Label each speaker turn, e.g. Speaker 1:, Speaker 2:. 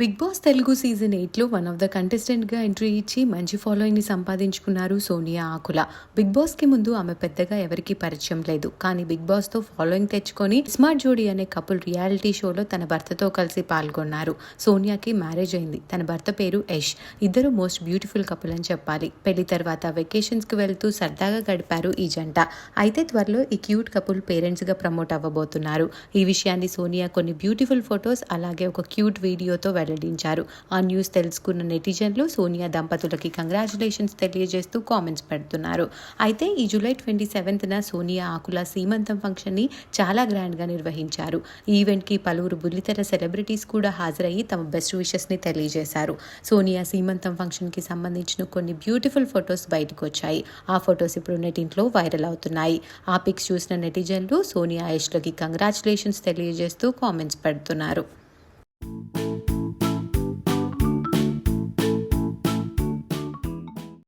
Speaker 1: Big Boss Telugu season ఎయిట్లో one of the కంటెస్టెంట్గా entry ఇచ్చి మంచి ఫాలోయింగ్ని సంపాదించుకున్నారు సోనియా ఆకుల. బిగ్ బాస్కి ముందు ఆమె పెద్దగా ఎవరికీ పరిచయం లేదు. కానీ బిగ్ బాస్తో ఫాలోయింగ్ తెచ్చుకొని స్మార్ట్ జోడీ అనే కపుల్ రియాలిటీ షోలో తన భర్తతో కలిసి పాల్గొన్నారు. సోనియాకి మ్యారేజ్ అయింది. తన భర్త పేరు యష్. ఇద్దరు మోస్ట్ బ్యూటిఫుల్ కపుల్ అని చెప్పాలి. పెళ్ళి తర్వాత వెకేషన్స్కి వెళ్తూ సరదాగా గడిపారు ఈ జంట. అయితే త్వరలో ఈ క్యూట్ కపుల్ పేరెంట్స్గా ప్రమోట్ అవ్వబోతున్నారు. ఈ విషయాన్ని సోనియా కొన్ని బ్యూటిఫుల్ ఫొటోస్ అలాగే ఒక క్యూట్ వీడియోతో వెల్లడించారు. ఆ న్యూస్ తెలుసుకున్న నెటిజన్లు సోనియా దంపతులకి కంగ్రాచులేషన్స్ తెలియజేస్తూ కామెంట్స్ పెడుతున్నారు. అయితే ఈ జూలై ట్వంటీ సెవెంత్న సోనియా ఆకుల సీమంతం ఫంక్షన్ని చాలా గ్రాండ్గా నిర్వహించారు. ఈ ఈవెంట్కి పలువురు బుల్లితెర సెలబ్రిటీస్ కూడా హాజరయ్యి తమ బెస్ట్ విషెస్ని తెలియజేశారు. సోనియా సీమంతం ఫంక్షన్కి సంబంధించిన కొన్ని బ్యూటిఫుల్ ఫొటోస్ బయటకు వచ్చాయి ఆ ఫొటోస్ ఇప్పుడు నెటింట్లో వైరల్ అవుతున్నాయి. ఆ పిక్స్ చూసిన నెటిజన్లు సోనియా ఐష్లకి కంగ్రాచులేషన్స్ తెలియజేస్తూ కామెంట్స్ పెడుతున్నారు.